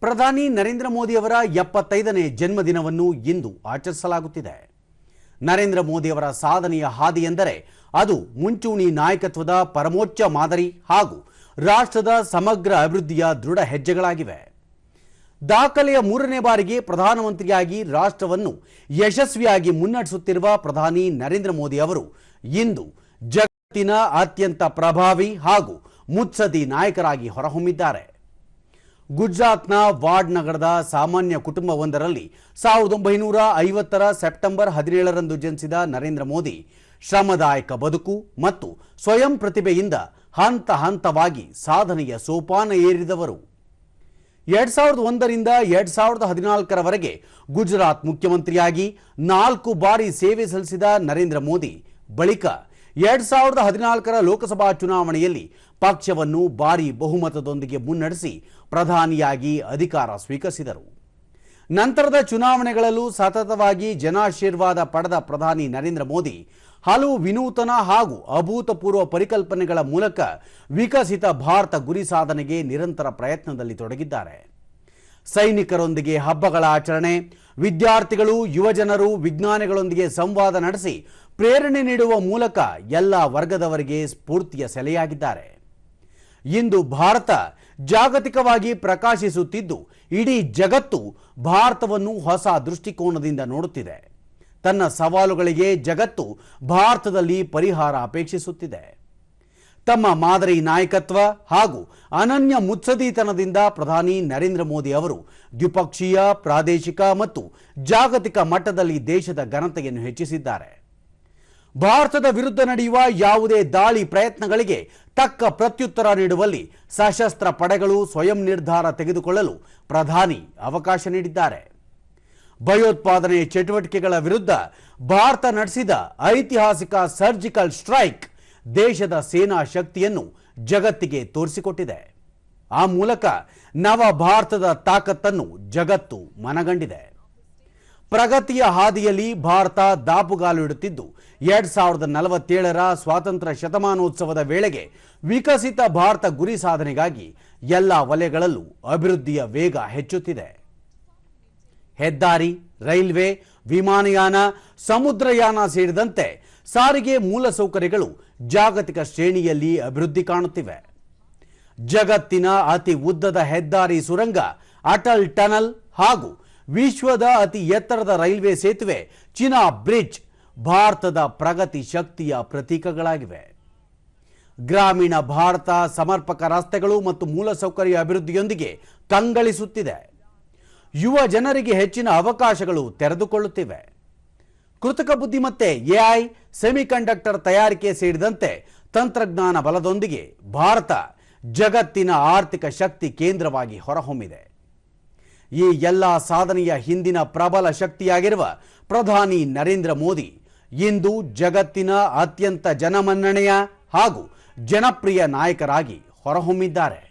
ಪ್ರಧಾನಿ ನರೇಂದ್ರ ಮೋದಿಯವರ ಎಪ್ಪತ್ತೈದನೇ ಜನ್ಮದಿನವನ್ನು ಇಂದು ಆಚರಿಸಲಾಗುತ್ತಿದೆ. ನರೇಂದ್ರ ಮೋದಿಯವರ ಸಾಧನೆಯ ಹಾದಿ ಎಂದರೆ ಅದು ಮುಂಚೂಣಿ ನಾಯಕತ್ವದ ಪರಮೋಚ್ಚ ಮಾದರಿ ಹಾಗೂ ರಾಷ್ಟ್ರದ ಸಮಗ್ರ ಅಭಿವೃದ್ಧಿಯ ದೃಢ ಹೆಜ್ಜೆಗಳಾಗಿವೆ. ದಾಖಲೆಯ ಮೂರನೇ ಬಾರಿಗೆ ಪ್ರಧಾನಮಂತ್ರಿಯಾಗಿ ರಾಷ್ಟ್ರವನ್ನು ಯಶಸ್ವಿಯಾಗಿ ಮುನ್ನಡೆಸುತ್ತಿರುವ ಪ್ರಧಾನಿ ನರೇಂದ್ರ ಮೋದಿ ಅವರು ಇಂದು ಜಗತ್ತಿನ ಅತ್ಯಂತ ಪ್ರಭಾವಿ ಹಾಗೂ ಮುತ್ಸದಿ ನಾಯಕರಾಗಿ ಹೊರಹೊಮ್ಮಿದ್ದಾರೆ. ಗುಜರಾತ್ನ ವಾರ್ಡ್ ನಗರದ ಸಾಮಾನ್ಯ ಕುಟುಂಬವೊಂದರಲ್ಲಿ ಸಾವಿರದ ಒಂಬೈನೂರ ಐವತ್ತರ ಸೆಪ್ಟೆಂಬರ್ ಹದಿನೇಳರಂದು ಜನಿಸಿದ ನರೇಂದ್ರ ಮೋದಿ, ಶ್ರಮದಾಯಕ ಬದುಕು ಮತ್ತು ಸ್ವಯಂ ಪ್ರತಿಭೆಯಿಂದ ಹಂತ ಹಂತವಾಗಿ ಸಾಧನೆಯ ಸೋಪಾನ ಏರಿದವರು. ಎರಡ್ ಸಾವಿರದ ಒಂದರಿಂದ ಎರಡ್ ಸಾವಿರದ ಹದಿನಾಲ್ಕರವರೆಗೆ ಗುಜರಾತ್ ಮುಖ್ಯಮಂತ್ರಿಯಾಗಿ ನಾಲ್ಕು ಬಾರಿ ಸೇವೆ ಸಲ್ಲಿಸಿದ ನರೇಂದ್ರ ಮೋದಿ, ಬಳಿಕ ಎರಡ್ ಸಾವಿರದ ಹದಿನಾಲ್ಕರ ಲೋಕಸಭಾ ಚುನಾವಣೆಯಲ್ಲಿ ಪಕ್ಷವನ್ನು ಭಾರೀ ಬಹುಮತದೊಂದಿಗೆ ಮುನ್ನಡೆಸಿ ಪ್ರಧಾನಿಯಾಗಿ ಅಧಿಕಾರ ಸ್ವೀಕರಿಸಿದರು. ನಂತರದ ಚುನಾವಣೆಗಳಲ್ಲೂ ಸತತವಾಗಿ ಜನಾಶೀರ್ವಾದ ಪಡೆದ ಪ್ರಧಾನಿ ನರೇಂದ್ರ ಮೋದಿ ಹಲವು ವಿನೂತನ ಹಾಗೂ ಅಭೂತಪೂರ್ವ ಪರಿಕಲ್ಪನೆಗಳ ಮೂಲಕ ವಿಕಸಿತ ಭಾರತ ಗುರಿ ಸಾಧನೆಗೆ ನಿರಂತರ ಪ್ರಯತ್ನದಲ್ಲಿ ತೊಡಗಿದ್ದಾರೆ. ಸೈನಿಕರೊಂದಿಗೆ ಹಬ್ಬಗಳ ಆಚರಣೆ, ವಿದ್ಯಾರ್ಥಿಗಳು, ಯುವಜನರು, ವಿಜ್ಞಾನಿಗಳೊಂದಿಗೆ ಸಂವಾದ ನಡೆಸಿ ಪ್ರೇರಣೆ ನೀಡುವ ಮೂಲಕ ಎಲ್ಲ ವರ್ಗದವರಿಗೆ ಸ್ಫೂರ್ತಿಯ ಸೆಲೆಯಾಗಿದ್ದಾರೆ. ಇಂದು ಭಾರತ ಜಾಗತಿಕವಾಗಿ ಪ್ರಕಾಶಿಸುತ್ತಿದ್ದು, ಇಡೀ ಜಗತ್ತು ಭಾರತವನ್ನು ಹೊಸ ದೃಷ್ಟಿಕೋನದಿಂದ ನೋಡುತ್ತಿದೆ. ತನ್ನ ಸವಾಲುಗಳಿಗೆ ಜಗತ್ತು ಭಾರತದಲ್ಲಿ ಪರಿಹಾರ ಅಪೇಕ್ಷಿಸುತ್ತಿದೆ. ತಮ್ಮ ಮಾದರಿ ನಾಯಕತ್ವ ಹಾಗೂ ಅನನ್ಯ ಮುತ್ಸದಿತನದಿಂದ ಪ್ರಧಾನಿ ನರೇಂದ್ರ ಮೋದಿ ಅವರು ದ್ವಿಪಕ್ಷೀಯ, ಪ್ರಾದೇಶಿಕ ಮತ್ತು ಜಾಗತಿಕ ಮಟ್ಟದಲ್ಲಿ ದೇಶದ ಘನತೆಯನ್ನು ಹೆಚ್ಚಿಸಿದ್ದಾರೆ. ಭಾರತದ ವಿರುದ್ಧ ನಡೆಯುವ ಯಾವುದೇ ದಾಳಿ ಪ್ರಯತ್ನಗಳಿಗೆ ತಕ್ಕ ಪ್ರತ್ಯುತ್ತರ ನೀಡುವಲ್ಲಿ ಸಶಸ್ತ್ರ ಪಡೆಗಳು ಸ್ವಯಂ ನಿರ್ಧಾರ ತೆಗೆದುಕೊಳ್ಳಲು ಪ್ರಧಾನಿ ಅವಕಾಶ ನೀಡಿದ್ದಾರೆ. ಭಯೋತ್ಪಾದನೆ ಚಟುವಟಿಕೆಗಳ ವಿರುದ್ಧ ಭಾರತ ನಡೆಸಿದ ಐತಿಹಾಸಿಕ ಸರ್ಜಿಕಲ್ ಸ್ಟ್ರೈಕ್ ದೇಶದ ಸೇನಾ ಶಕ್ತಿಯನ್ನು ಜಗತ್ತಿಗೆ ತೋರಿಸಿಕೊಟ್ಟಿದೆ. ಆ ಮೂಲಕ ನವ ಭಾರತದ ತಾಕತ್ತನ್ನು ಜಗತ್ತು ಮನಗಂಡಿದೆ. ಪ್ರಗತಿಯ ಹಾದಿಯಲ್ಲಿ ಭಾರತ ದಾಪುಗಾಲು ಇಡುತ್ತಿದ್ದು, ಎರಡ್ ಸಾವಿರದ ನಲವತ್ತೇಳರ ಸ್ವಾತಂತ್ರ್ಯ ಶತಮಾನೋತ್ಸವದ ವೇಳೆಗೆ ವಿಕಸಿತ ಭಾರತ ಗುರಿ ಸಾಧನೆಗಾಗಿ ಎಲ್ಲ ವಲಯಗಳಲ್ಲೂ ಅಭಿವೃದ್ಧಿಯ ವೇಗ ಹೆಚ್ಚುತ್ತಿದೆ. ಹೆದ್ದಾರಿ, ರೈಲ್ವೆ, ವಿಮಾನಯಾನ, ಸಮುದ್ರಯಾನ ಸೇರಿದಂತೆ ಸಾರಿಗೆ ಮೂಲಸೌಕರ್ಯಗಳು ಜಾಗತಿಕ ಶ್ರೇಣಿಯಲ್ಲಿ ಅಭಿವೃದ್ಧಿ ಕಾಣುತ್ತಿವೆ. ಜಗತ್ತಿನ ಅತಿ ಉದ್ದದ ಹೆದ್ದಾರಿ ಸುರಂಗ, ಅಟಲ್ ಟನಲ್ ಹಾಗೂ ವಿಶ್ವದ ಅತಿ ಎತ್ತರದ ರೈಲ್ವೆ ಸೇತುವೆ ಚೀನಾ ಬ್ರಿಡ್ಜ್ ಭಾರತದ ಪ್ರಗತಿ ಶಕ್ತಿಯ ಪ್ರತೀಕಗಳಾಗಿವೆ. ಗ್ರಾಮೀಣ ಭಾರತ ಸಮರ್ಪಕ ರಸ್ತೆಗಳು ಮತ್ತು ಮೂಲಸೌಕರ್ಯ ಅಭಿವೃದ್ಧಿಯೊಂದಿಗೆ ಕಂಗಳಿಸುತ್ತಿದೆ. ಯುವ ಜನರಿಗೆ ಹೆಚ್ಚಿನ ಅವಕಾಶಗಳು ತೆರೆದುಕೊಳ್ಳುತ್ತಿವೆ. ಕೃತಕ ಬುದ್ಧಿಮತ್ತೆ ಎಐ ಸೆಮಿಕಂಡಕ್ಟರ್ ತಯಾರಿಕೆ ಸೇರಿದಂತೆ ತಂತ್ರಜ್ಞಾನ ಬಲದೊಂದಿಗೆ ಭಾರತ ಜಗತ್ತಿನ ಆರ್ಥಿಕ ಶಕ್ತಿ ಕೇಂದ್ರವಾಗಿ ಹೊರಹೊಮ್ಮಿದೆ. ಈ ಎಲ್ಲ ಸಾಧನೆಯ ಹಿಂದಿನ ಪ್ರಬಲ ಶಕ್ತಿಯಾಗಿರುವ ಪ್ರಧಾನಿ ನರೇಂದ್ರ ಮೋದಿ ಇಂದು ಜಗತ್ತಿನ ಅತ್ಯಂತ ಜನಮನ್ನಣೆಯ ಹಾಗೂ ಜನಪ್ರಿಯ ನಾಯಕರಾಗಿ ಹೊರಹೊಮ್ಮಿದ್ದಾರೆ.